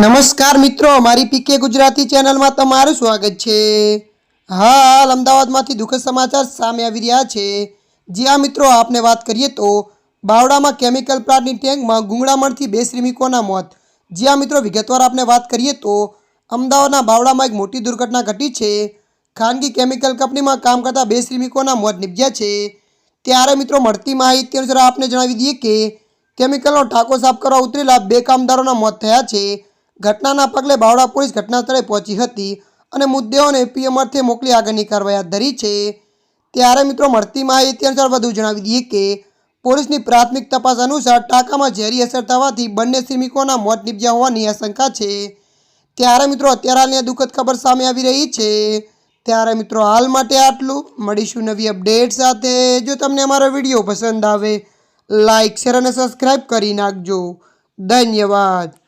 નમસ્કાર મિત્રો મારી પીકે ગુજરાતી ચેનલમાં તમારું સ્વાગત છે. હાલ અમદાવાદમાંથી દુઃખદ સમાચાર સામે આવી રહ્યા છે. જ્યાં મિત્રો, આપને વાત કરીએ તો બાવડામાં કેમિકલ પ્લાન્ટની ટેન્કમાં ગુંગળામણથી બે શ્રમિકોના મોત. જ્યાં મિત્રો, વિગતવાર આપણે વાત કરીએ તો અમદાવાદના બાવડામાં એક મોટી દુર્ઘટના ઘટી છે. ખાનગી કેમિકલ કંપનીમાં કામ કરતા બે શ્રમિકોના મોત નીપજ્યા છે. ત્યારે, મિત્રો, મળતી માહિતી અનુસાર આપને જણાવી દઈએ કે કેમિકલનો ટાંકો સાફ કરવા ઉતરેલા બે કામદારોના મોત થયા છે. ઘટનાના પગલે બાવડા પોલીસ ઘટના સ્થળે પહોંચી હતી અને મુદ્દેઓને પીએમ અર્થે મોકલી આગળની કાર્યવાહી હાથ ધરી છે. ત્યારે મિત્રો મળતી માહિતી અનુસાર વધુ જણાવી દઈએ કે પોલીસની પ્રાથમિક તપાસ અનુસાર ટાંકામાં ઝેરી અસર થવાથી બંને શ્રમિકોના મોત નીપજ્યા હોવાની આશંકા છે. ત્યારે મિત્રો અત્યારે હાલની દુઃખદ ખબર સામે આવી રહી છે. ત્યારે મિત્રો હાલ માટે આટલું. મળીશું નવી અપડેટ સાથે. જો તમને અમારો વીડિયો પસંદ આવે લાઇક શેર અને સબસ્ક્રાઈબ કરી નાખજો. ધન્યવાદ.